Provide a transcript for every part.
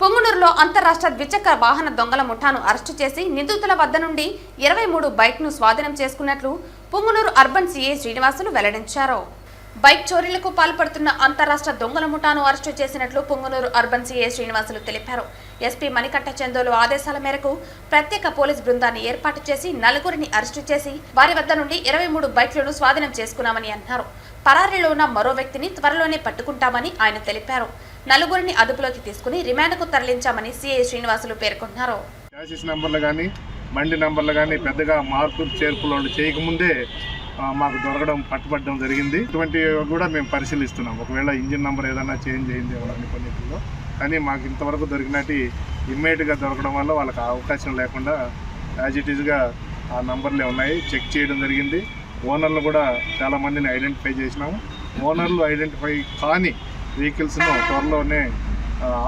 పొంగునూరులో అంతరాష్ట్ర ద్విచక్ర వాహన దొంగల ముఠాను అరెస్టు చేసి నిందితుల వద్ద నుండి ఇరవై మూడు బైక్ను స్వాధీనం చేసుకున్నట్లు పొంగునూరు అర్బన్ సిఐ శ్రీనివాసులు వెల్లడించారు. బైక్ చోరీలకు పాల్పడుతున్న అంతరాష్ట్ర దొంగల ముఠాను అరెస్టు చేసినట్లు పొంగునూరు అర్బన్ సీఏ శ్రీనివాసులు తెలిపారు. ఎస్పీ మణికంఠ చందోలు ఆదేశాల మేరకు ప్రత్యేక పోలీస్ బృందాన్ని ఏర్పాటు చేసి నలుగురిని అరెస్టు చేసి వారి వద్ద నుండి ఇరవై మూడు బైక్లను స్వాధీనం చేసుకున్నామని అన్నారు. పరారీలో ఉన్న మరో వ్యక్తిని త్వరలోనే పట్టుకుంటామని ఆయన తెలిపారు. నలుగురిని అదుపులోకి తీసుకుని రిమాండ్కు తరలించామని సిఏ శ్రీనివాసులు పేర్కొన్నారు. బండి నెంబర్లు కానీ పెద్దగా మార్పులు చేర్పులు చేయకముందే మాకు దొరకడం పట్టుబడడం జరిగింది. ఇటువంటి కూడా మేము పరిశీలిస్తున్నాం. ఒకవేళ ఇంజిన్ నెంబర్ ఏదైనా చేంజ్ అయింది అని కొన్నింటిలో. కానీ మాకు ఇంతవరకు దొరికినట్టు ఇమ్మీడియట్గా దొరకడం వల్ల వాళ్ళకి అవకాశం లేకుండా యాజ్ ఇట్ ఈస్గా ఆ నంబర్లే ఉన్నాయి. చెక్ చేయడం జరిగింది. ఓనర్లు కూడా చాలామందిని ఐడెంటిఫై చేసినాము. ఓనర్లు ఐడెంటిఫై కాని వెహికల్స్ను త్వరలోనే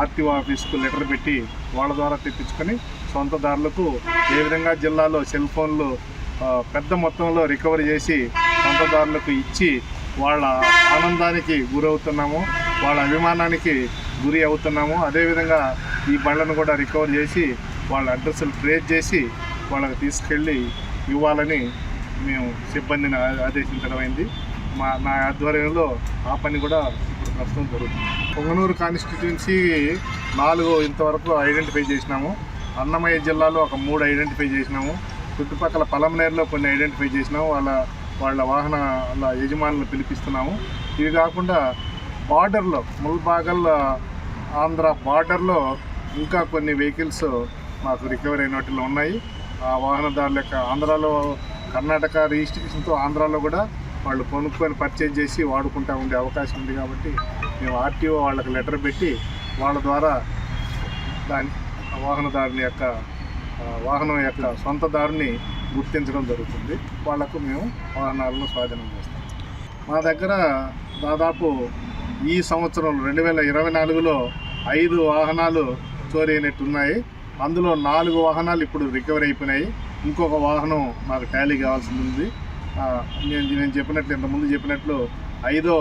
ఆర్టీఓ ఆఫీస్కు లెటర్ పెట్టి వాళ్ళ ద్వారా తెప్పించుకొని సొంతదారులకు ఏ విధంగా జిల్లాలో సెల్ ఫోన్లు పెద్ద మొత్తంలో రికవరీ చేసి సొంతదారులకు ఇచ్చి వాళ్ళ ఆనందానికి గురవుతున్నాము వాళ్ళ అభిమానానికి గురి అవుతున్నాము అదేవిధంగా ఈ బండ్లను కూడా రికవర్ చేసి వాళ్ళ అడ్రస్లు ట్రేస్ చేసి వాళ్ళకి తీసుకెళ్ళి ఇవ్వాలని మేము సిబ్బందిని ఆదేశించడం అయింది. మా నా ఆధ్వర్యంలో ఆ పని కూడా ఇప్పుడు ప్రస్తుతం జరుగుతుంది. పొంగనూరు కాన్స్టిట్యున్సీ నాలుగు ఇంతవరకు ఐడెంటిఫై చేసినాము. అన్నమయ్య జిల్లాలో ఒక మూడు ఐడెంటిఫై చేసినాము. చుట్టుపక్కల పలమనేరులో కొన్ని ఐడెంటిఫై చేసినాము. వాళ్ళ వాళ్ళ వాహన యజమానులను యజమానులు పిలిపిస్తున్నాము. ఇవి కాకుండా బార్డర్లో ముల్బాగల్ ఆంధ్ర బార్డర్లో ఇంకా కొన్ని వెహికల్స్ మాకు రికవరీ అయినట్లు వాటిలో ఉన్నాయి. ఆ వాహనదారుల యొక్క ఆంధ్రాలో కర్ణాటక రిజిస్ట్రేషన్తో ఆంధ్రాలో కూడా వాళ్ళు కొనుక్కొని పర్చేజ్ చేసి వాడుకుంటా ఉండే అవకాశం ఉంది కాబట్టి మేము ఆర్టీఓ వాళ్ళకి లెటర్ పెట్టి వాళ్ళ ద్వారా దాని వాహనదారుని యొక్క వాహనం యొక్క సొంతదారుని గుర్తించడం జరుగుతుంది. వాళ్ళకు మేము వాహనాలను స్వాధీనం చేస్తాం. మా దగ్గర దాదాపు ఈ సంవత్సరం రెండు వేల ఇరవై నాలుగులో ఐదు వాహనాలు చోరీ అయినట్టు ఉన్నాయి. అందులో నాలుగు వాహనాలు ఇప్పుడు రికవరీ అయిపోయినాయి. ఇంకొక వాహనం నాకు టాలీ కావాల్సి ఉంది. నేను నేను చెప్పినట్లు ఇంతకుముందు చెప్పినట్లు ఐదో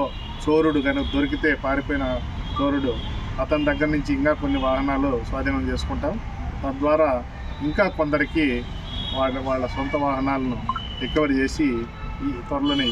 చోరుడు కనుక దొరికితే పారిపోయిన చోరుడు అతని దగ్గర నుంచి ఇంకా కొన్ని వాహనాలు స్వాధీనం చేసుకుంటాం. తద్వారా ఇంకా కొందరికి వాళ్ళ వాళ్ళ సొంత వాహనాలను రికవరీ చేసి ఈ త్వరలోనే